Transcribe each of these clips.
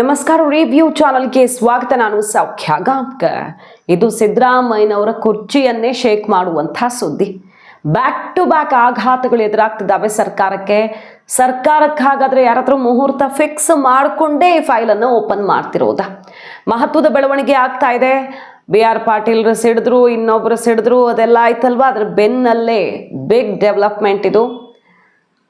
ನಮಸ್ಕಾರ ರಿವ್ಯೂ ಚಾನಲ್ಗೆ ಸ್ವಾಗತ. ನಾನು ಸೌಖ್ಯ ಗಾಂವ್ಕರ್ ಇದು ಸಿದ್ದರಾಮಯ್ಯನವರ ಕುರ್ಚಿಯನ್ನೇ ಶೇಕ್ ಮಾಡುವಂಥ ಸುದ್ದಿ. ಬ್ಯಾಕ್ ಟು ಬ್ಯಾಕ್ ಆಘಾತಗಳು ಎದುರಾಗ್ತಿದ್ದಾವೆ ಸರ್ಕಾರಕ್ಕೆ. ಸರ್ಕಾರಕ್ಕೆ ಹಾಗಾದ್ರೆ ಯಾರತ್ರ ಮುಹೂರ್ತ ಫಿಕ್ಸ್ ಮಾಡಿಕೊಂಡೇ ಈ ಫೈಲನ್ನು ಓಪನ್ ಮಾಡ್ತಿರೋದ? ಮಹತ್ವದ ಬೆಳವಣಿಗೆ ಆಗ್ತಾ ಇದೆ. ಬಿ ಆರ್ ಪಾಟೀಲ್ರು ಸಿಡಿದ್ರು ಇನ್ನೊಬ್ಬರು ಸಿಡಿದ್ರು ಅದೆಲ್ಲ ಆಯ್ತಲ್ವಾ? ಅದ್ರ ಬೆನ್ನಲ್ಲೇ ಬಿಗ್ ಡೆವಲಪ್ಮೆಂಟ್ ಇದು.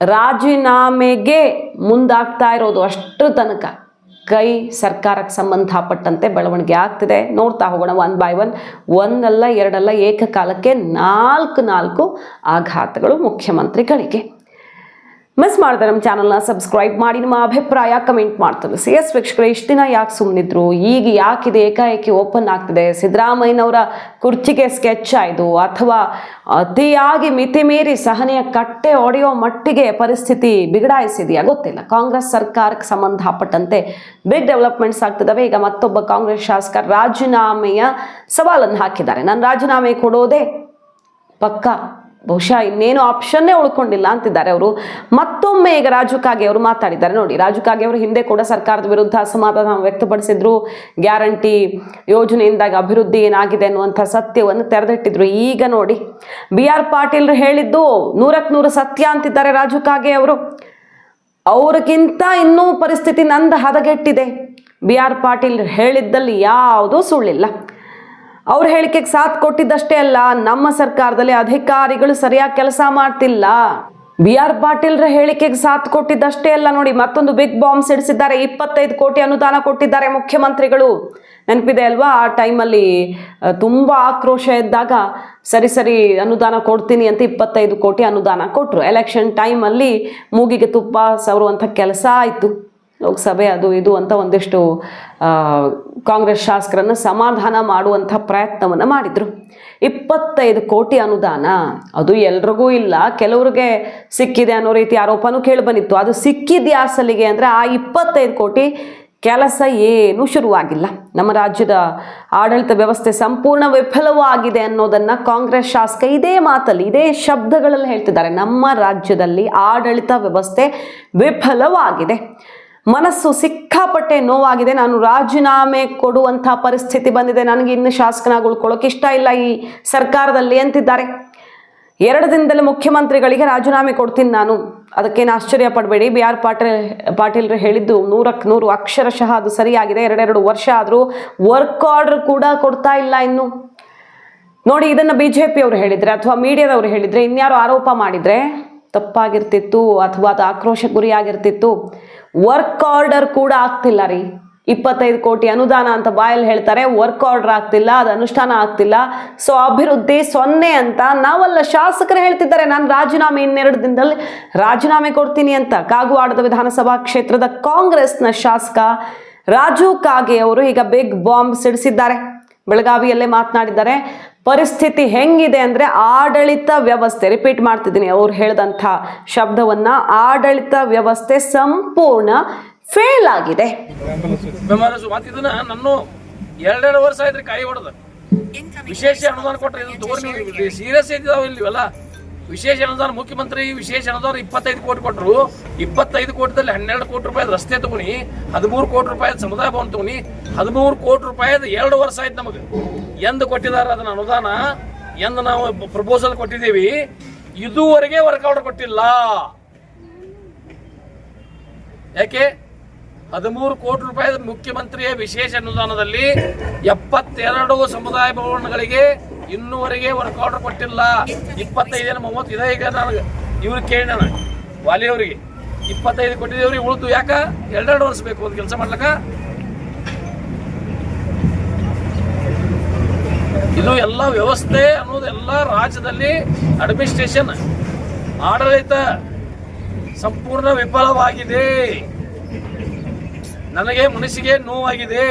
ರಾಜೀನಾಮೆಗೆ ಮುಂದಾಗ್ತಾ ಇರೋದು ಅಷ್ಟು ತನಕ. ಕೈ ಸರ್ಕಾರಕ್ಕೆ ಸಂಬಂಧಪಟ್ಟಂತೆ ಬೆಳವಣಿಗೆ ಆಗ್ತಿದೆ. ನೋಡ್ತಾ ಹೋಗೋಣ ಒನ್ ಬೈ ಒನ್ ಒಂದಲ್ಲ, ಎರಡಲ್ಲ, ಏಕಕಾಲಕ್ಕೆ ನಾಲ್ಕು ನಾಲ್ಕು ಆಘಾತಗಳು ಮುಖ್ಯಮಂತ್ರಿಗಳಿಗೆ. ಮಿಸ್ ಮಾಡಿದ್ರೆ ನಮ್ಮ ಚಾನಲ್ನ ಸಬ್ಸ್ಕ್ರೈಬ್ ಮಾಡಿ ನಿಮ್ಮ ಅಭಿಪ್ರಾಯ ಕಮೆಂಟ್ ಮಾಡ್ತಾರೆ ಸಿ ಎಸ್ ವೀಕ್ಷಕರು ಇಷ್ಟು ದಿನ ಯಾಕೆ ಸುಮ್ಮನಿದ್ರು ಈಗ ಯಾಕಿದೆ ಏಕಾಏಕಿ ಓಪನ್ ಆಗ್ತಿದೆ ಸಿದ್ದರಾಮಯ್ಯನವರ ಕುರ್ಚಿಗೆ ಸ್ಕೆಚ್ ಆಯಿತು ಅಥವಾ ಅತಿಯಾಗಿ ಮಿತಿ ಮೀರಿ ಸಹನೆಯ ಕಟ್ಟೆ ಒಡೆಯೋ ಮಟ್ಟಿಗೆ ಪರಿಸ್ಥಿತಿ ಬಿಗಡಾಯಿಸಿದೆಯಾ ಗೊತ್ತಿಲ್ಲ ಕಾಂಗ್ರೆಸ್ ಸರ್ಕಾರಕ್ಕೆ ಸಂಬಂಧಪಟ್ಟಂತೆ ಬಿಗ್ ಡೆವಲಪ್ಮೆಂಟ್ಸ್ ಆಗ್ತಿದ್ದಾವೆ ಈಗ ಮತ್ತೊಬ್ಬ ಕಾಂಗ್ರೆಸ್ ಶಾಸಕ ರಾಜೀನಾಮೆಯ ಸವಾಲನ್ನು ಹಾಕಿದ್ದಾರೆ ನಾನು ರಾಜೀನಾಮೆ ಕೊಡೋದೇ ಪಕ್ಕ ಬಹುಶಃ ಇನ್ನೇನು ಆಪ್ಷನ್ನೇ ಉಳ್ಕೊಂಡಿಲ್ಲ ಅಂತಿದ್ದಾರೆ ಅವರು. ಮತ್ತೊಮ್ಮೆ ಈಗ ರಾಜು ಕಾಗೆ ಅವರು ಮಾತಾಡಿದ್ದಾರೆ. ನೋಡಿ, ರಾಜು ಕಾಗೆ ಅವರು ಹಿಂದೆ ಕೂಡ ಸರ್ಕಾರದ ವಿರುದ್ಧ ಅಸಮಾಧಾನ ವ್ಯಕ್ತಪಡಿಸಿದ್ರು. ಗ್ಯಾರಂಟಿ ಯೋಜನೆಯಿಂದಾಗಿ ಅಭಿವೃದ್ಧಿ ಏನಾಗಿದೆ ಅನ್ನುವಂಥ ಸತ್ಯವನ್ನು ತೆರೆದಿಟ್ಟಿದ್ರು. ಈಗ ನೋಡಿ ಬಿ ಆರ್ ಪಾಟೀಲ್ ಹೇಳಿದ್ದು ನೂರಕ್ಕೆ ನೂರು ಸತ್ಯ ಅಂತಿದ್ದಾರೆ ರಾಜು ಕಾಗೆ ಅವರು. ಅವ್ರಿಗಿಂತ ಇನ್ನೂ ಪರಿಸ್ಥಿತಿ ನಂದು ಹದಗೆಟ್ಟಿದೆ. ಬಿ ಆರ್ ಪಾಟೀಲ್ ಹೇಳಿದ್ದಲ್ಲಿ ಯಾವುದೂ ಸುಳ್ಳಿಲ್ಲ. ಅವ್ರ ಹೇಳಿಕೆಗೆ ಸಾಥ್ ಕೊಟ್ಟಿದ್ದಷ್ಟೇ ಅಲ್ಲ, ನಮ್ಮ ಸರ್ಕಾರದಲ್ಲಿ ಅಧಿಕಾರಿಗಳು ಸರಿಯಾಗಿ ಕೆಲಸ ಮಾಡ್ತಿಲ್ಲ. ಬಿ ಆರ್ ಪಾಟೀಲ್ರ ಹೇಳಿಕೆಗೆ ಸಾಥ್ ಕೊಟ್ಟಿದ್ದಷ್ಟೇ ಅಲ್ಲ ನೋಡಿ, ಮತ್ತೊಂದು ಬಿಗ್ ಬಾಂಬ್ ಸಿಡಿಸಿದ್ದಾರೆ ಇಪ್ಪತ್ತೈದು ಕೋಟಿ ಅನುದಾನ ಕೊಟ್ಟಿದ್ದಾರೆ ಮುಖ್ಯಮಂತ್ರಿಗಳು. ನೆನಪಿದೆ ಅಲ್ವಾ, ಆ ಟೈಮಲ್ಲಿ ತುಂಬ ಆಕ್ರೋಶ ಇದ್ದಾಗ, ಸರಿ ಸರಿ, ಅನುದಾನ ಕೊಡ್ತೀನಿ ಅಂತ ಇಪ್ಪತ್ತೈದು ಕೋಟಿ ಅನುದಾನ ಕೊಟ್ಟರು ಎಲೆಕ್ಷನ್ ಟೈಮಲ್ಲಿ ಮೂಗಿಗೆ ತುಪ್ಪ ಸವರುವಂಥ ಕೆಲಸ ಆಯಿತು. ಲೋಕಸಭೆ ಅದು ಇದು ಅಂತ ಒಂದಿಷ್ಟು ಕಾಂಗ್ರೆಸ್ ಶಾಸಕರನ್ನು ಸಮಾಧಾನ ಮಾಡುವಂಥ ಪ್ರಯತ್ನವನ್ನು ಮಾಡಿದರು. ಇಪ್ಪತ್ತೈದು ಕೋಟಿ ಅನುದಾನ, ಅದು ಎಲ್ರಿಗೂ ಇಲ್ಲ. ಕೆಲವ್ರಿಗೆ ಸಿಕ್ಕಿದೆ ಅನ್ನೋ ರೀತಿ ಆರೋಪನೂ ಕೇಳಿಬಂದಿತ್ತು ಅದು ಸಿಕ್ಕಿದೆಯಾ ಸಲಿಗೆ ಅಂದರೆ ಆ ಇಪ್ಪತ್ತೈದು ಕೋಟಿ ಕೆಲಸ ಏನೂ ಶುರುವಾಗಿಲ್ಲ. ನಮ್ಮ ರಾಜ್ಯದ ಆಡಳಿತ ವ್ಯವಸ್ಥೆ ಸಂಪೂರ್ಣ ವಿಫಲವಾಗಿದೆ ಅನ್ನೋದನ್ನು ಕಾಂಗ್ರೆಸ್ ಶಾಸಕ ಇದೇ ಮಾತಲ್ಲಿ, ಇದೇ ಶಬ್ದಗಳಲ್ಲಿ ಹೇಳ್ತಿದ್ದಾರೆ. ನಮ್ಮ ರಾಜ್ಯದಲ್ಲಿ ಆಡಳಿತ ವ್ಯವಸ್ಥೆ ವಿಫಲವಾಗಿದೆ. ಮನಸ್ಸು ಸಿಕ್ಕಾಪಟ್ಟೆ ನೋವಾಗಿದೆ. ನಾನು ರಾಜೀನಾಮೆ ಕೊಡುವಂಥ ಪರಿಸ್ಥಿತಿ ಬಂದಿದೆ. ನನಗೆ ಇನ್ನು ಶಾಸಕನಾಗಿ ಉಳ್ಕೊಳ್ಳೋಕೆ ಇಷ್ಟ ಇಲ್ಲ. ಈ ಸರ್ಕಾರದಲ್ಲಿ ಅಂತಿದ್ದಾರೆ. ಎರಡು ದಿನದಲ್ಲಿ ಮುಖ್ಯಮಂತ್ರಿಗಳಿಗೆ ರಾಜೀನಾಮೆ ಕೊಡ್ತೀನಿ ನಾನು. ಅದಕ್ಕೇನು ಆಶ್ಚರ್ಯ ಪಡಬೇಡಿ. ಬಿ ಆರ್ ಪಾಟೀಲ್ ಪಾಟೀಲ್ರು ಹೇಳಿದ್ದು ನೂರಕ್ಕೆ ನೂರು ಅಕ್ಷರಶಃ ಅದು ಸರಿಯಾಗಿದೆ. ಎರಡೆರಡು ವರ್ಷ ಆದರೂ ವರ್ಕ್ ಆರ್ಡರ್ ಕೂಡ ಕೊಡ್ತಾ ಇಲ್ಲ ಇನ್ನು. ನೋಡಿ, ಇದನ್ನು ಬಿ ಜೆ ಪಿಯವರು ಹೇಳಿದರೆ ಅಥವಾ ಮೀಡಿಯಾದವರು ಹೇಳಿದರೆ ಇನ್ಯಾರು ಆರೋಪ ಮಾಡಿದರೆ ತಪ್ಪಾಗಿರ್ತಿತ್ತು ಅಥವಾ ಅದು ಆಕ್ರೋಶ ಗುರಿಯಾಗಿರ್ತಿತ್ತು. ವರ್ಕ್ ಆರ್ಡರ್ ಕೂಡ ಆಗ್ತಿಲ್ಲ ರೀ. ಇಪ್ಪತ್ತೈದು ಕೋಟಿ ಅನುದಾನ ಅಂತ ಬಾಯಲ್ಲಿ ಹೇಳ್ತಾರೆ ವರ್ಕ್ ಆರ್ಡರ್ ಆಗ್ತಿಲ್ಲ, ಅದು ಅನುಷ್ಠಾನ ಆಗ್ತಿಲ್ಲ. ಸೊ ಅಭಿವೃದ್ಧಿ ಸೊನ್ನೆ ಅಂತ ನಾವಲ್ಲ ಶಾಸಕರು ಹೇಳ್ತಿದ್ದಾರೆ, ನಾನು ರಾಜೀನಾಮೆ ಇನ್ನೆರಡು ದಿನದಲ್ಲಿ ರಾಜೀನಾಮೆ ಕೊಡ್ತೀನಿ ಅಂತ. ಕಾಗುವಾಡದ ವಿಧಾನಸಭಾ ಕ್ಷೇತ್ರದ ಕಾಂಗ್ರೆಸ್ನ ಶಾಸಕ ರಾಜು ಕಾಗೆ ಅವರು ಈಗ ಬಿಗ್ ಬಾಂಬ್ ಸಿಡಿಸಿದ್ದಾರೆ. ಬೆಳಗಾವಿಯಲ್ಲೇ ಮಾತನಾಡಿದ್ದಾರೆ ಪರಿಸ್ಥಿತಿ ಹೆಂಗಿದೆ ಅಂದರೆ ಆಡಳಿತ ವ್ಯವಸ್ಥೆ ರಿಪೀಟ್ ಮಾಡ್ತಿದ್ದೀನಿ ಅವ್ರು ಹೇಳಿದಂಥ ಶಬ್ದವನ್ನು, ಆಡಳಿತ ವ್ಯವಸ್ಥೆ ಸಂಪೂರ್ಣ ಫೇಲ್ ಆಗಿದೆ. ನಾನು ಎರಡೆರಡು ವರ್ಷ ಆಯ್ತು ಕಾಯಿ ಹೊಡೆದ. ವಿಶೇಷ ಅನುದಾನ ಕೊಟ್ಟರೆ ಸೀರಿಯಸ್ ಇದ್ದಾವೆ ಇಲ್ವಲ್ಲ ವಿಶೇಷ ಅನುದಾನ ಮುಖ್ಯಮಂತ್ರಿ, ವಿಶೇಷ ಅನುದಾನ ಇಪ್ಪತ್ತೈದು ಕೋಟಿ ಕೊಟ್ಟರು ಇಪ್ಪತ್ತೈದು ಕೋಟಿದಲ್ಲಿ ಹನ್ನೆರಡು ಕೋಟಿ ರೂಪಾಯಿ ರಸ್ತೆ ತಗೊನಿ ಹದಿಮೂರು ಕೋಟಿ ರೂಪಾಯಿ ಸಮುದಾಯ ಭವನ ತಗೊನಿ ಹದಿಮೂರು ಕೋಟಿ ರೂಪಾಯಿದು ಎರಡು ವರ್ಷ ಆಯ್ತು ನಮಗೆ. ಎಂದು ಕೊಟ್ಟಿದ್ದಾರೆ ಅದನ್ನ ಅನುದಾನ, ಎಂದು ನಾವು ಪ್ರಪೋಸಲ್ ಕೊಟ್ಟಿದ್ದೀವಿ, ಇದುವರೆಗೆ ವರ್ಕೌಟ್ ಕೊಟ್ಟಿಲ್ಲ. ಯಾಕೆ? ಹದಿಮೂರು ಕೋಟಿ ರೂಪಾಯಿ ಮುಖ್ಯಮಂತ್ರಿಯ ವಿಶೇಷ ಅನುದಾನದಲ್ಲಿ ಎಪ್ಪತ್ತೆರಡು ಸಮುದಾಯ ಭವನಗಳಿಗೆ ಇನ್ನೂವರೆಗೆ ವರ್ಕ್ ಆರ್ಡರ್ ಕೊಟ್ಟಿಲ್ಲ. ಇಪ್ಪತ್ತೈದೇನು ಮೂವತ್ತು ಇದೆ ಈಗ ನನಗೆ ಇವ್ರು ಕೇಳಿ ನಾನು ವಾಲಿ ಅವರಿಗೆ ಇಪ್ಪತ್ತೈದು ಕೊಟ್ಟಿದ್ದೇವ್ರಿಗೆ ಉಳಿದು ಯಾಕ? ಎರಡೆರಡು ವರ್ಷ ಬೇಕು ಒಂದು ಕೆಲಸ ಮಾಡ್ಲಕ್ಕ? ಇದು ಎಲ್ಲ ವ್ಯವಸ್ಥೆ ಅನ್ನೋದು ಎಲ್ಲ ರಾಜ್ಯದಲ್ಲಿ ಅಡ್ಮಿನಿಸ್ಟ್ರೇಷನ್ ಆಡಳಿತ ಸಂಪೂರ್ಣ ವಿಫಲವಾಗಿದೆ. ನನಗೆ ಮನಸ್ಸಿಗೆ ನೋವಾಗಿದೆ.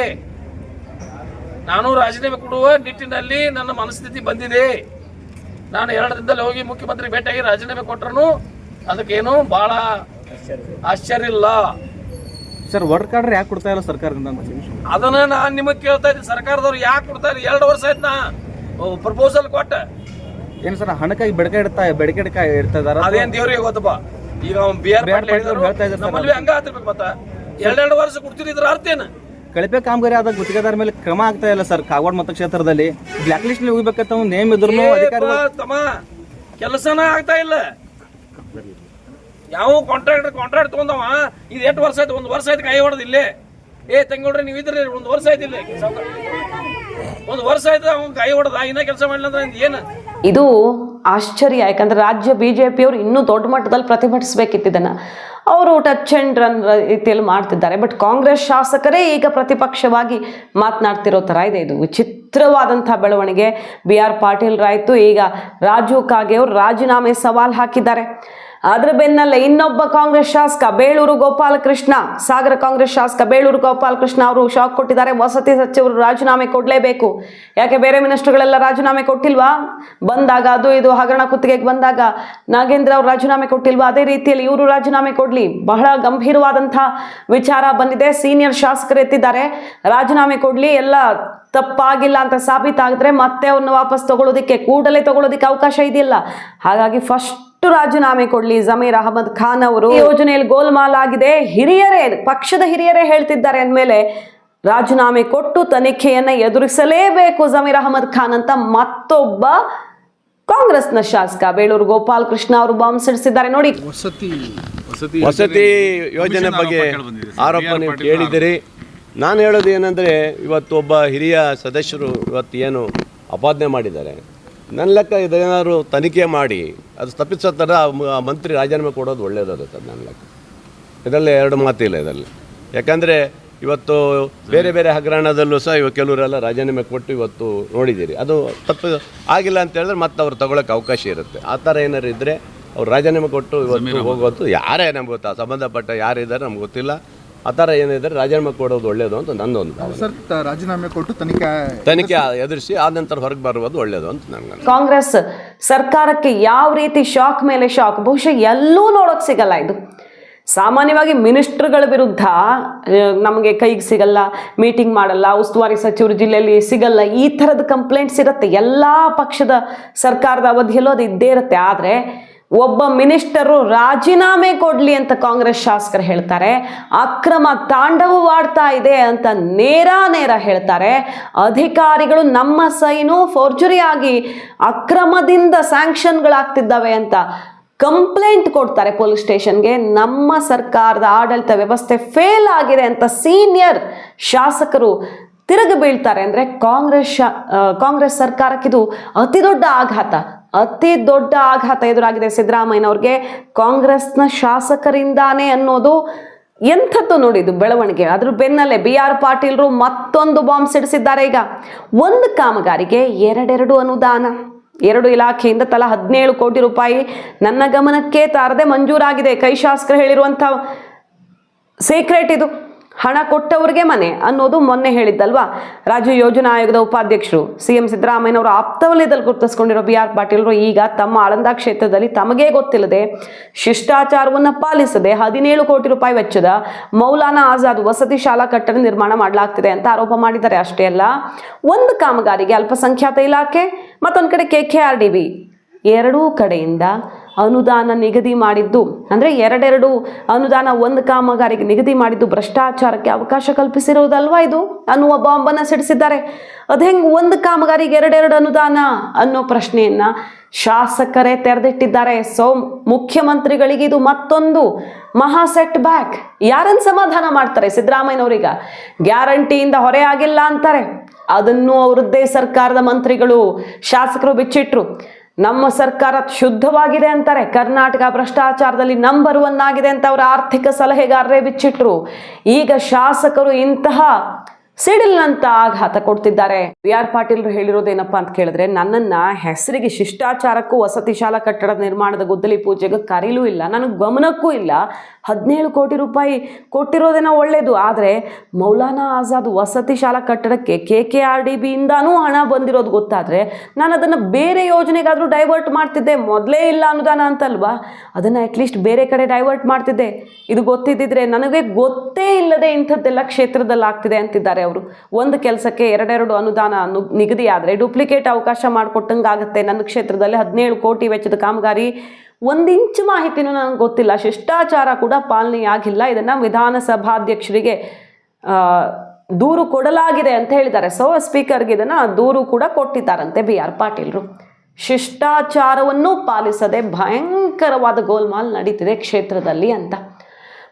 ನಾನು ರಾಜೀನಾಮೆ ಕೊಡುವ ನಿಟ್ಟಿನಲ್ಲಿ ನನ್ನ ಮನಸ್ಥಿತಿ ಬಂದಿದೆ. ನಾನು ಎರಡು ದಿನದಲ್ಲಿ ಹೋಗಿ ಮುಖ್ಯಮಂತ್ರಿ ಭೇಟಿಯಾಗಿ ರಾಜೀನಾಮೆ ಕೊಟ್ಟರು ಅದಕ್ಕೇನು ಬಹಳ ಆಶ್ಚರ್ಯ ಇಲ್ಲ. ಸರ್ ವರ್ಡ್ ಕಾರ್ಡ್ ಯಾಕೆ ಕೊಡ್ತಾ ಇಲ್ಲ ಸರ್ಕಾರದಿಂದ ಅದನ್ನ ನಾನು ನಿಮಗೆ ಕೇಳ್ತಾ ಇದ್ದೀನಿ. ಸರ್ಕಾರದವ್ರು ಯಾಕೆ ಇಲ್ಲ? ಎರಡು ವರ್ಷ ಆಯ್ತು ನಾ ಪ್ರಪೋಸಲ್ ಕೊಟ್ಟ. ಏನು ಸರ್ ಹಣಕಾಯಿ ಬೆಡಕೆ ಇಡ್ತಾ ಬೆಡಕೆ ಇಡ್ತಾ ಇಡ್ತಾ ಅದೇನು ಅದೇನ್ ದೇವ್ರಿಗೆ ಗೊತ್ತಪ್ಪ. ಈಗ ಅವ್ನ್ ಬಿ ಆರ್ ಹೇಳ್ತಾ ಇದ್ದಾರೆ ಹಂಗ ಆತಿರ್ಬೇಕು ಮತ್ತ. ಎರಡೆರಡು ವರ್ಷ ಇದ್ರ ಅರ್ಥ ಏನು? ಕಳಪೆ ಕಾಮಗಾರಿ ಆದ ಗುತ್ತಿಗೆದಾರ ಮೇಲೆ ಕ್ರಮ ಆಗ್ತಾ ಇಲ್ಲ ಸರ್. ಕಾಗವಾಡ ಮತಕ್ಷೇತ್ರದಲ್ಲಿ ಬ್ಲಾಕ್ ಲಿಸ್ಟ್ ಹೋಗ್ಬೇಕಂತ ಒಂದು ನೇಮ್ ಇದ್ರು ತಮ್ಮ. ಕೆಲಸನ ಆಗ್ತಾ ಇಲ್ಲ. ಯಾವ ಕಾಂಟ್ರಾಕ್ಟರ್ ಕಾಂಟ್ರಾಕ್ಟ್ ತಗೊಂಡವ? ಇದು ಎಷ್ಟು ವರ್ಷ ಆಯ್ತು? ಒಂದು ವರ್ಷ ಆಯ್ತು ಕೈ ಹೊಡೆದು ಇಲ್ಲೇ. ಏ ತಂಗೋಡ್ರಿ ನೀವು ಇದ್ರಿ ಒಂದು ವರ್ಷ ಆಯ್ತು ಇಲ್ಲಿ. ಒಂದು ವರ್ಷ ಆಯ್ತು ಅವ್ನು ಕೈ ಹೊಡೆದ. ಇನ್ನ ಕೆಲಸ ಮಾಡಿಲ್ಲ ಅಂದ್ರೆ ಏನು? ಇದು ಆಶ್ಚರ್ಯ, ಯಾಕಂದ್ರೆ ರಾಜ್ಯ ಬಿ ಜೆ ಪಿಯವರು ಇನ್ನೂ ದೊಡ್ಡ ಮಟ್ಟದಲ್ಲಿ ಪ್ರತಿಭಟಿಸಬೇಕಿತ್ತು ಇದನ್ನು ಅವರು ಟಚ್ ಅಂಡ್ ರನ್ ರೀತಿಯಲ್ಲಿ ಮಾಡ್ತಿದ್ದಾರೆ. ಬಟ್ ಕಾಂಗ್ರೆಸ್ ಶಾಸಕರೇ ಈಗ ಪ್ರತಿಪಕ್ಷವಾಗಿ ಮಾತನಾಡ್ತಿರೋ ಥರ ಇದೆ ಇದು. ವಿಚಿತ್ರವಾದಂಥ ಬೆಳವಣಿಗೆ ಬಿ ಆರ್ ಪಾಟೀಲ್ರಾಯ್ತು ಈಗ ರಾಜು ಕಾಗೆ ಅವರು ರಾಜೀನಾಮೆ ಸವಾಲು ಹಾಕಿದ್ದಾರೆ. ಅದ್ರ ಬೆನ್ನಲ್ಲೇ ಇನ್ನೊಬ್ಬ ಕಾಂಗ್ರೆಸ್ ಶಾಸಕ ಬೇಳೂರು ಗೋಪಾಲಕೃಷ್ಣ, ಸಾಗರ ಕಾಂಗ್ರೆಸ್ ಶಾಸಕ ಬೇಳೂರು ಗೋಪಾಲಕೃಷ್ಣ ಅವರು ಶಾಕ್ ಕೊಟ್ಟಿದ್ದಾರೆ. ವಸತಿ ಸಚಿವರು ರಾಜೀನಾಮೆ ಕೊಡಲೇಬೇಕು. ಯಾಕೆ ಬೇರೆ ಮಿನಿಸ್ಟರ್ಗಳೆಲ್ಲ ರಾಜೀನಾಮೆ ಕೊಟ್ಟಿಲ್ವಾ? ಬಂದಾಗ ಅದು ಇದು ಹಗರಣ ಕುತ್ತಿಗೆಗೆ ಬಂದಾಗ ನಾಗೇಂದ್ರ ಅವರು ರಾಜೀನಾಮೆ ಕೊಟ್ಟಿಲ್ವಾ? ಅದೇ ರೀತಿಯಲ್ಲಿ ಇವರು ರಾಜೀನಾಮೆ ಕೊಡಲಿ. ಬಹಳ ಗಂಭೀರವಾದಂಥ ವಿಚಾರ ಬಂದಿದೆ. ಸೀನಿಯರ್ ಶಾಸಕರು ಎತ್ತಿದ್ದಾರೆ. ರಾಜೀನಾಮೆ ಕೊಡ್ಲಿ. ಎಲ್ಲ ತಪ್ಪಾಗಿಲ್ಲ ಅಂತ ಸಾಬೀತಾಗಿದ್ರೆ ಮತ್ತೆ ಅವ್ರನ್ನ ವಾಪಸ್ ತಗೊಳ್ಳೋದಿಕ್ಕೆ, ಕೂಡಲೇ ತಗೊಳ್ಳೋದಕ್ಕೆ ಅವಕಾಶ ಇದೆಯಲ್ಲ. ಹಾಗಾಗಿ ಫಸ್ಟ್ ರಾಜೀನಾಮೆ ಕೊಡ್ಲಿ ಜಮೀರ್ ಅಹಮದ್ ಖಾನ್ ಅವರು. ಯೋಜನೆಯಲ್ಲಿ ಗೋಲ್ಮಾಲ್ ಆಗಿದೆ ಹಿರಿಯರೇ ಪಕ್ಷದ ಹಿರಿಯರೇ ಹೇಳ್ತಿದ್ದಾರೆ ಅಂದಮೇಲೆ ರಾಜೀನಾಮೆ ಕೊಟ್ಟು ತನಿಖೆಯನ್ನ ಎದುರಿಸಲೇಬೇಕು ಜಮೀರ್ ಅಹಮದ್ ಖಾನ್ ಅಂತ ಮತ್ತೊಬ್ಬ ಕಾಂಗ್ರೆಸ್ನ ಶಾಸಕ ಬೇಳೂರು ಗೋಪಾಲ್ ಕೃಷ್ಣ ಅವರು ಬಾಂಬ್ ಸಿಡಿಸಿದ್ದಾರೆ. ನೋಡಿ. ವಸತಿ ಯೋಜನೆ ಬಗ್ಗೆ ಆರೋಪ ನೀವು ಕೇಳಿದಿರಿ ನಾನು ಹೇಳೋದು ಏನಂದರೆ ಇವತ್ತು ಒಬ್ಬ ಹಿರಿಯ ಸದಸ್ಯರು ಇವತ್ತು ಏನು ಅಪಾದನೆ ಮಾಡಿದ್ದಾರೆ. ನನ್ನ ಲೆಕ್ಕ ಇದೇನಾದ್ರು ತನಿಖೆ ಮಾಡಿ ಅದು ತಪ್ಪಿಸೋ ಥರ ಮಂತ್ರಿ ರಾಜೀನಾಮೆ ಕೊಡೋದು ಒಳ್ಳೆಯದು ಸರ್ ನನ್ನ ಲೆಕ್ಕ. ಇದರಲ್ಲಿ ಎರಡು ಮಾತಿಲ್ಲ ಇದರಲ್ಲಿ. ಯಾಕಂದರೆ ಇವತ್ತು ಬೇರೆ ಬೇರೆ ಹಗರಣದಲ್ಲೂ ಸಹ ಇವಾಗ ಕೆಲವರೆಲ್ಲ ರಾಜೀನಾಮೆ ಕೊಟ್ಟು ಇವತ್ತು ನೋಡಿದ್ದೀರಿ. ಅದು ತಪ್ಪು ಆಗಿಲ್ಲ ಅಂತ ಹೇಳಿದ್ರೆ ಮತ್ತೆ ಅವ್ರು ತಗೊಳಕ್ಕೆ ಅವಕಾಶ ಇರುತ್ತೆ. ಆ ಥರ ಏನಾರು ಇದ್ದರೆ ಅವ್ರು ರಾಜೀನಾಮೆ ಕೊಟ್ಟು ಇವತ್ತು ಹೋಗೋದು ಯಾರೇ ನಮ್ಗೆ ಗೊತ್ತಾ ಸಂಬಂಧಪಟ್ಟ ಯಾರಿದ್ದಾರೆ ನಮ್ಗೆ ಗೊತ್ತಿಲ್ಲ. ಆ ಥರ ಏನಿದ್ರೆ ರಾಜೀನಾಮೆ ಕೊಡೋದು ಒಳ್ಳೇದು ಅಂತ ನನ್ನೊಂದು ಭಾವನೆ. ಸರ್ ತ- ರಾಜೀನಾಮೆ ಕೊಟ್ಟು ತನಿಖೆ ತನಿಖೆ ಎದುರಿಸಿ ಆ ನಂತರ ಹೊರಗೆ ಬರುವುದು ಒಳ್ಳೇದು ಅಂತ ನನಗೆ ಕಾಂಗ್ರೆಸ್ ಸರ್ಕಾರಕ್ಕೆ ಯಾವ ರೀತಿ ಶಾಕ್ ಮೇಲೆ ಶಾಕ್ ಬಹುಶಃ ಎಲ್ಲೂ ನೋಡೋಕೆ ಸಿಗಲ್ಲ ಇದು. ಸಾಮಾನ್ಯವಾಗಿ ಮಿನಿಸ್ಟ್ರುಗಳ ವಿರುದ್ಧ ನಮಗೆ ಕೈಗೆ ಸಿಗಲ್ಲ ಮೀಟಿಂಗ್ ಮಾಡಲ್ಲ ಉಸ್ತುವಾರಿ ಸಚಿವರು ಜಿಲ್ಲೆಯಲ್ಲಿ ಸಿಗಲ್ಲ ಈ ಥರದ ಕಂಪ್ಲೇಂಟ್ಸ್ ಇರುತ್ತೆ ಎಲ್ಲ ಪಕ್ಷದ ಸರ್ಕಾರದ ಅವಧಿಯಲ್ಲೂ ಅದು ಇದ್ದೇ ಇರುತ್ತೆ. ಆದರೆ ಒಬ್ಬ ಮಿನಿಸ್ಟರು ರಾಜೀನಾಮೆ ಕೊಡ್ಲಿ ಅಂತ ಕಾಂಗ್ರೆಸ್ ಶಾಸಕರು ಹೇಳ್ತಾರೆ, ಅಕ್ರಮ ತಾಂಡವವಾಡ್ತಾ ಇದೆ ಅಂತ ನೇರ ನೇರ ಹೇಳ್ತಾರೆ. ಅಧಿಕಾರಿಗಳು ನಮ್ಮ ಸೈನು ಫೋರ್ಜರಿ ಆಗಿ ಅಕ್ರಮದಿಂದ ಸ್ಯಾಂಕ್ಷನ್ಗಳಾಗ್ತಿದ್ದಾವೆ ಅಂತ ಕಂಪ್ಲೇಂಟ್ ಕೊಡ್ತಾರೆ ಪೊಲೀಸ್ ಸ್ಟೇಷನ್ಗೆ. ನಮ್ಮ ಸರ್ಕಾರದ ಆಡಳಿತ ವ್ಯವಸ್ಥೆ ಫೇಲ್ ಆಗಿದೆ ಅಂತ ಸೀನಿಯರ್ ಶಾಸಕರು ತಿರುಗಿ ಬೀಳ್ತಾರೆ. ಅಂದರೆ ಕಾಂಗ್ರೆಸ್ ಶಾ ಕಾಂಗ್ರೆಸ್ ಸರ್ಕಾರಕ್ಕಿದು ಅತಿ ದೊಡ್ಡ ಆಘಾತ. ಅತಿ ದೊಡ್ಡ ಆಘಾತ ಎದುರಾಗಿದೆ ಸಿದ್ದರಾಮಯ್ಯನವ್ರಿಗೆ. ಕಾಂಗ್ರೆಸ್ನ ಶಾಸಕರಿಂದಾನೇ ಅನ್ನೋದು ಎಂಥದ್ದು ನೋಡಿದ್ದು ಬೆಳವಣಿಗೆ. ಅದ್ರ ಬೆನ್ನಲ್ಲೇ ಬಿ ಆರ್ ಪಾಟೀಲ್ರು ಮತ್ತೊಂದು ಬಾಂಬ್ ಸಿಡಿಸಿದ್ದಾರೆ ಈಗ. ಒಂದು ಕಾಮಗಾರಿಗೆ ಎರಡೆರಡು ಅನುದಾನ. ಎರಡು ಇಲಾಖೆಯಿಂದ ತಲಾ ಹದಿನೇಳು ಕೋಟಿ ರೂಪಾಯಿ ನನ್ನ ಗಮನಕ್ಕೆ ತಾರದೆ ಮಂಜೂರಾಗಿದೆ. ಕೈ ಶಾಸಕರು ಹೇಳಿರುವಂಥ ಸೀಕ್ರೆಟ್ ಇದು. ಹಣ ಕೊಟ್ಟವ್ರಿಗೆ ಮನೆ ಅನ್ನೋದು ಮೊನ್ನೆ ಹೇಳಿದ್ದಲ್ವಾ? ರಾಜ್ಯ ಯೋಜನಾ ಆಯೋಗದ ಉಪಾಧ್ಯಕ್ಷರು ಸಿ ಎಂ ಸಿದ್ದರಾಮಯ್ಯನವರು ಆಪ್ತವಲಯದಲ್ಲಿ ಗುರುತಿಸ್ಕೊಂಡಿರೋ ಬಿ ಆರ್ ಪಾಟೀಲ್ರು ಈಗ ತಮ್ಮ ಆಳಂದ ಕ್ಷೇತ್ರದಲ್ಲಿ ತಮಗೇ ಗೊತ್ತಿಲ್ಲದೆ ಶಿಷ್ಟಾಚಾರವನ್ನು ಪಾಲಿಸದೆ ಹದಿನೇಳು ಕೋಟಿ ರೂಪಾಯಿ ವೆಚ್ಚದ ಮೌಲಾನಾ ಆಜಾದ್ ವಸತಿ ಶಾಲಾ ಕಟ್ಟಡ ನಿರ್ಮಾಣ ಮಾಡಲಾಗ್ತಿದೆ ಅಂತ ಆರೋಪ ಮಾಡಿದ್ದಾರೆ. ಅಷ್ಟೇ ಅಲ್ಲ, ಒಂದು ಕಾಮಗಾರಿಗೆ ಅಲ್ಪಸಂಖ್ಯಾತ ಇಲಾಖೆ ಮತ್ತೊಂದು ಕಡೆ K K R D B ಎರಡೂ ಕಡೆಯಿಂದ ಅನುದಾನ ನಿಗದಿ ಮಾಡಿದ್ದು. ಅಂದರೆ ಎರಡೆರಡು ಅನುದಾನ ಒಂದು ಕಾಮಗಾರಿಗೆ ನಿಗದಿ ಮಾಡಿದ್ದು ಭ್ರಷ್ಟಾಚಾರಕ್ಕೆ ಅವಕಾಶ ಕಲ್ಪಿಸಿರುವುದಲ್ವಾ ಇದು? ಅನ್ನುವ ಬಾಂಬನ್ನು ಸಿಡಿಸಿದ್ದಾರೆ. ಅದು ಹೆಂಗೆ ಒಂದು ಕಾಮಗಾರಿಗೆ ಎರಡೆರಡು ಅನುದಾನ ಅನ್ನೋ ಪ್ರಶ್ನೆಯನ್ನು ಶಾಸಕರೇ ತೆರೆದಿಟ್ಟಿದ್ದಾರೆ. ಸೊ ಮುಖ್ಯಮಂತ್ರಿಗಳಿಗೆ ಇದು ಮತ್ತೊಂದು ಮಹಾ ಸೆಟ್ ಬ್ಯಾಕ್ ಯಾರನ್ನು ಸಮಾಧಾನ ಮಾಡ್ತಾರೆ ಸಿದ್ದರಾಮಯ್ಯನವರೀಗ? ಗ್ಯಾರಂಟಿಯಿಂದ ಹೊರೆ ಆಗಿಲ್ಲ ಅಂತಾರೆ. ಅದನ್ನು ಅವರದ್ದೇ ಸರ್ಕಾರದ ಮಂತ್ರಿಗಳು, ಶಾಸಕರು ಬಿಚ್ಚಿಟ್ರು. ನಮ್ಮ ಸರ್ಕಾರ ಶುದ್ಧವಾಗಿದೆ ಅಂತಾರೆ. ಕರ್ನಾಟಕ ಭ್ರಷ್ಟಾಚಾರದಲ್ಲಿ ನಂಬರ್ ಒನ್ ಆಗಿದೆ ಅಂತ ಅವರ ಆರ್ಥಿಕ ಸಲಹೆಗಾರರೇ ಬಿಚ್ಚಿಟ್ರು. ಈಗ ಶಾಸಕರು ಇಂತಹ ಸಿಡಿಲ್ನಂತ ಆಘಾತ ಕೊಡ್ತಿದ್ದಾರೆ. ವಿ ಆರ್ ಪಾಟೀಲ್ ಹೇಳಿರೋದೇನಪ್ಪ ಅಂತ ಕೇಳಿದ್ರೆ, ನನ್ನನ್ನ ಹೆಸರಿಗೆ ಶಿಷ್ಟಾಚಾರಕ್ಕೂ ವಸತಿ ಶಾಲಾ ಕಟ್ಟಡ ನಿರ್ಮಾಣದ ಗುದ್ದಲಿ ಪೂಜೆಗೆ ಕರೀಲೂ ಇಲ್ಲ. ನನಗೆ ಗಮನಕ್ಕೂ ಇಲ್ಲ. ಹದಿನೇಳು ಕೋಟಿ ರೂಪಾಯಿ ಕೊಟ್ಟಿರೋದೇನೋ ಒಳ್ಳೇದು. ಆದರೆ ಮೌಲಾನಾ ಆಜಾದ್ ವಸತಿ ಶಾಲಾ ಕಟ್ಟಡಕ್ಕೆ ಕೆ ಕೆ ಆರ್ ಡಿ ಬಿಯಿಂದಾನೂ ಹಣ ಬಂದಿರೋದು ಗೊತ್ತಾದರೆ, ನಾನು ಅದನ್ನು ಬೇರೆ ಯೋಜನೆಗಾದರೂ ಡೈವರ್ಟ್ ಮಾಡ್ತಿದ್ದೆ. ಮೊದಲೇ ಇಲ್ಲ ಅನುದಾನ ಅಂತಲ್ವಾ? ಅದನ್ನು ಅಟ್ಲೀಸ್ಟ್ ಬೇರೆ ಕಡೆ ಡೈವರ್ಟ್ ಮಾಡ್ತಿದ್ದೆ. ಇದು ಗೊತ್ತಿದ್ದಿದ್ರೆ ನನಗೆ ಗೊತ್ತೇ ಇಲ್ಲದೆ ಇಂಥದ್ದೆಲ್ಲ ಕ್ಷೇತ್ರದಲ್ಲಿ ಆಗ್ತಿದೆ ಅಂತಿದ್ದಾರೆ ಅವರು. ಒಂದು ಕೆಲಸಕ್ಕೆ ಎರಡೆರಡು ಅನುದಾನ ನಿಗದಿ ಆದರೆ ಡೂಪ್ಲಿಕೇಟ್ ಅವಕಾಶ ಮಾಡಿಕೊಟ್ಟಂಗಾಗುತ್ತೆ ನನ್ನ ಕ್ಷೇತ್ರದಲ್ಲಿ ಹದಿನೇಳು ಕೋಟಿ ವೆಚ್ಚದ ಕಾಮಗಾರಿ. ಒಂದು ಇಂಚು ಮಾಹಿತಿನೂ ನನಗೆ ಗೊತ್ತಿಲ್ಲ. ಶಿಷ್ಟಾಚಾರ ಕೂಡ ಪಾಲನೆಯಾಗಿಲ್ಲ. ಇದನ್ನು ವಿಧಾನಸಭಾಧ್ಯಕ್ಷರಿಗೆ ದೂರು ಕೊಡಲಾಗಿದೆ ಅಂತ ಹೇಳಿದ್ದಾರೆ. ಸೊ ಸ್ಪೀಕರ್ಗೆ ಇದನ್ನು ದೂರು ಕೂಡ ಕೊಟ್ಟಿದ್ದಾರಂತೆ ಬಿ ಆರ್ ಪಾಟೀಲ್ರು. ಶಿಷ್ಟಾಚಾರವನ್ನು ಪಾಲಿಸದೆ ಭಯಂಕರವಾದ ಗೋಲ್ಮಾಲ್ ನಡೀತಿದೆ ಕ್ಷೇತ್ರದಲ್ಲಿ ಅಂತ.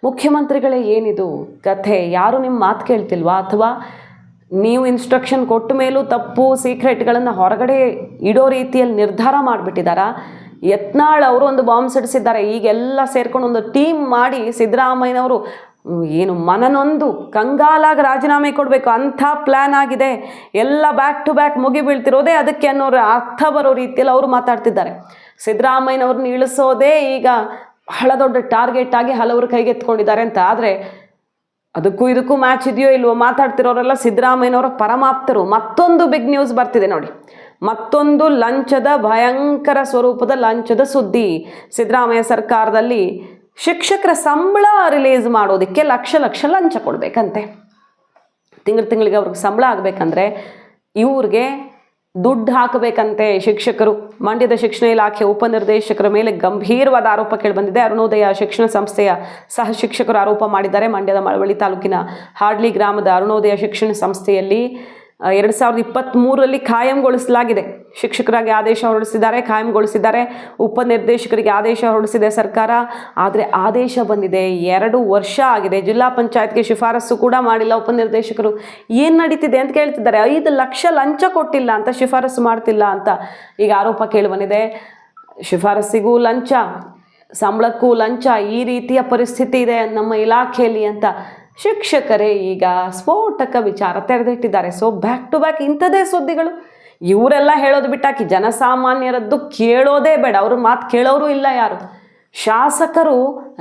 ಮುಖ್ಯಮಂತ್ರಿಗಳೇ ಏನಿದು? ಕಥೆ. ಯಾರು ನಿಮ್ಮ ಮಾತು ಕೇಳ್ತಿಲ್ವಾ? ಅಥವಾ ನೀವು ಇನ್ಸ್ಟ್ರಕ್ಷನ್ ಕೊಟ್ಟ ಮೇಲೂ ತಪ್ಪು ಸೀಕ್ರೆಟ್ಗಳನ್ನು ಹೊರಗಡೆ ಇಡೋ ರೀತಿಯಲ್ಲಿ ನಿರ್ಧಾರ ಮಾಡಿಬಿಟ್ಟಿದ್ದಾರಾ ಯತ್ನಾಳ್ ಅವರು ಒಂದು ಬಾಂಬ್ ಸಿಡಿಸಿದ್ದಾರೆ. ಈಗೆಲ್ಲ ಸೇರ್ಕೊಂಡು ಒಂದು ಟೀಮ್ ಮಾಡಿ ಸಿದ್ದರಾಮಯ್ಯನವರು ಏನು ಮನನೊಂದು ಕಂಗಾಲಾಗಿ ರಾಜೀನಾಮೆ ಕೊಡಬೇಕು. ಅಂಥ ಪ್ಲ್ಯಾನ್ ಆಗಿದೆ. ಎಲ್ಲ ಬ್ಯಾಕ್ ಟು ಬ್ಯಾಕ್ ಮುಗಿ ಬೀಳ್ತಿರೋದೇ ಅದಕ್ಕೆ ಅನ್ನೋರು ಅರ್ಥ ಬರೋ ರೀತಿಯಲ್ಲಿ ಅವರು ಮಾತಾಡ್ತಿದ್ದಾರೆ. ಸಿದ್ದರಾಮಯ್ಯನವ್ರನ್ನ ಇಳಿಸೋದೇ ಈಗ ಬಹಳ ದೊಡ್ಡ ಟಾರ್ಗೆಟ್ ಆಗಿ ಹಲವರು ಕೈಗೆತ್ಕೊಂಡಿದ್ದಾರೆ ಅಂತ. ಆದರೆ ಅದಕ್ಕೂ ಇದಕ್ಕೂ ಮ್ಯಾಚ್ ಇದೆಯೋ ಇಲ್ವೋ ಮಾತಾಡ್ತಿರೋರೆಲ್ಲ ಸಿದ್ದರಾಮಯ್ಯನವರ ಪರಮಾಪ್ತರು. ಮತ್ತೊಂದು ಬಿಗ್ ನ್ಯೂಸ್ ಬರ್ತಿದೆ ನೋಡಿ. ಮತ್ತೊಂದು ಲಂಚದ ಭಯಂಕರ ಸ್ವರೂಪದ ಲಂಚದ ಸುದ್ದಿ. ಸಿದ್ದರಾಮಯ್ಯ ಸರ್ಕಾರದಲ್ಲಿ ಶಿಕ್ಷಕರ ಸಂಬಳ ರಿಲೀಸ್ ಮಾಡೋದಕ್ಕೆ ಲಕ್ಷ ಲಕ್ಷ ಲಂಚ ಕೊಡಬೇಕಂತೆ. ತಿಂಗಳು ತಿಂಗಳಿಗೆ ಅವ್ರಿಗೆ ಸಂಬಳ ಆಗಬೇಕಂದ್ರೆ ಇವ್ರಿಗೆ ದುಡ್ಡು ಹಾಕಬೇಕಂತೆ ಶಿಕ್ಷಕರು. ಮಂಡ್ಯದ ಶಿಕ್ಷಣ ಇಲಾಖೆ ಉಪನಿರ್ದೇಶಕರ ಮೇಲೆ ಗಂಭೀರವಾದ ಆರೋಪ ಕೇಳಿಬಂದಿದೆ ಅರುಣೋದಯ ಶಿಕ್ಷಣ ಸಂಸ್ಥೆಯ ಸಹ ಶಿಕ್ಷಕರು ಆರೋಪ ಮಾಡಿದ್ದಾರೆ. ಮಂಡ್ಯದ ಮಳವಳ್ಳಿ ತಾಲೂಕಿನ ಹಾಡ್ಲಿ ಗ್ರಾಮದ ಅರುಣೋದಯ ಶಿಕ್ಷಣ ಸಂಸ್ಥೆಯಲ್ಲಿ ಎರಡು ಸಾವಿರದ ಇಪ್ಪತ್ತ್ಮೂರರಲ್ಲಿ ಖಾಯಂಗೊಳಿಸಲಾಗಿದೆ. ಶಿಕ್ಷಕರಾಗಿ ಆದೇಶ ಹೊರಡಿಸಿದ್ದಾರೆ, ಖಾಯಂಗೊಳಿಸಿದ್ದಾರೆ. ಉಪನಿರ್ದೇಶಕರಿಗೆ ಆದೇಶ ಹೊರಡಿಸಿದೆ ಸರ್ಕಾರ. ಆದರೆ ಆದೇಶ ಬಂದಿದೆ, ಎರಡು ವರ್ಷ ಆಗಿದೆ. ಜಿಲ್ಲಾ ಪಂಚಾಯತ್ಗೆ ಶಿಫಾರಸು ಕೂಡ ಮಾಡಿಲ್ಲ ಉಪನಿರ್ದೇಶಕರು ಏನು ನಡೀತಿದೆ ಅಂತ ಕೇಳ್ತಿದ್ದಾರೆ. ಐದು ಲಕ್ಷ ಲಂಚ ಕೊಟ್ಟಿಲ್ಲ ಅಂತ ಶಿಫಾರಸು ಮಾಡ್ತಿಲ್ಲ ಅಂತ ಈಗ ಆರೋಪ ಕೇಳಿಬಂದಿದೆ ಶಿಫಾರಸ್ಸಿಗೂ ಲಂಚ, ಸಂಬಳಕ್ಕೂ ಲಂಚ, ಈ ರೀತಿಯ ಪರಿಸ್ಥಿತಿ ಇದೆ ನಮ್ಮ ಇಲಾಖೆಯಲ್ಲಿ ಅಂತ ಶಿಕ್ಷಕರೇ, ಈಗ ಸ್ಫೋಟಕ ವಿಚಾರ ತೆರೆದಿಟ್ಟಿದ್ದಾರೆ. ಸೊ ಬ್ಯಾಕ್ ಟು ಬ್ಯಾಕ್ ಇಂಥದ್ದೇ ಸುದ್ದಿಗಳು. ಇವರೆಲ್ಲ ಹೇಳೋದು ಬಿಟ್ಟಾಕಿ ಜನಸಾಮಾನ್ಯರದ್ದು ಕೇಳೋದೇ ಬೇಡ. ಅವ್ರ ಮಾತು ಕೇಳೋರು ಇಲ್ಲ ಯಾರು? ಶಾಸಕರು,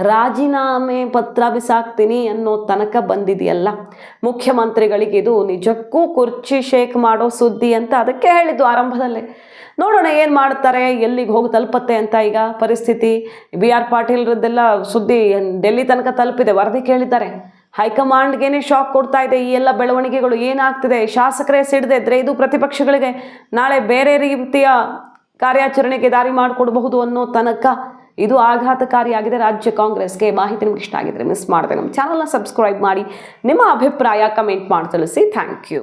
ರಾಜೀನಾಮೆ ಪತ್ರ ಬಿಸಾಕ್ತೀನಿ ಅನ್ನೋ ತನಕ ಬಂದಿದೆಯಲ್ಲ? ಮುಖ್ಯಮಂತ್ರಿಗಳಿಗೆ ಇದು ನಿಜಕ್ಕೂ ಕುರ್ಚಿ ಶೇಕ್ ಮಾಡೋ ಸುದ್ದಿ ಅಂತ ಅದಕ್ಕೆ ಹೇಳಿದ್ದು ಆರಂಭದಲ್ಲೇ. ನೋಡೋಣ ಏನು ಮಾಡ್ತಾರೆ, ಎಲ್ಲಿಗೆ ಹೋಗಿ ತಲುಪತ್ತೆ ಅಂತ ಈಗ ಪರಿಸ್ಥಿತಿ. ಬಿ ಆರ್ ಪಾಟೀಲ್ರದ್ದೆಲ್ಲ ಸುದ್ದಿ ಡೆಲ್ಲಿ ತನಕ ತಲುಪಿದೆ, ವರದಿ ಕೇಳಿದ್ದಾರೆ. ಹೈಕಮಾಂಡ್ಗೇನೆ ಶಾಕ್ ಕೊಡ್ತಾ ಇದೆ. ಈ ಎಲ್ಲ ಬೆಳವಣಿಗೆಗಳು ಏನಾಗ್ತಿದೆ? ಶಾಸಕರೇ ಸಿಡ್ದಿದ್ರೆ ಇದು ಪ್ರತಿಪಕ್ಷಗಳಿಗೆ ನಾಳೆ ಬೇರೆ ರೀತಿಯ ಕಾರ್ಯಾಚರಣೆಗೆ ದಾರಿ ಮಾಡಿಕೊಡಬಹುದು ಅನ್ನೋ ತನಕ ಇದು ಆಘಾತಕಾರಿಯಾಗಿದೆ. ರಾಜ್ಯ ಕಾಂಗ್ರೆಸ್ಗೆ ಮಾಹಿತಿ ನಿಮ್ಗೆ ಇಷ್ಟ ಆಗಿದ್ರೆ ಮಿಸ್ ಮಾಡಿದೆ. ನಮ್ಮ ಚಾನಲ್ನ ಸಬ್ಸ್ಕ್ರೈಬ್ ಮಾಡಿ. ನಿಮ್ಮ ಅಭಿಪ್ರಾಯ ಕಮೆಂಟ್ ಮಾಡಿ ತಿಳಿಸಿ. Thank you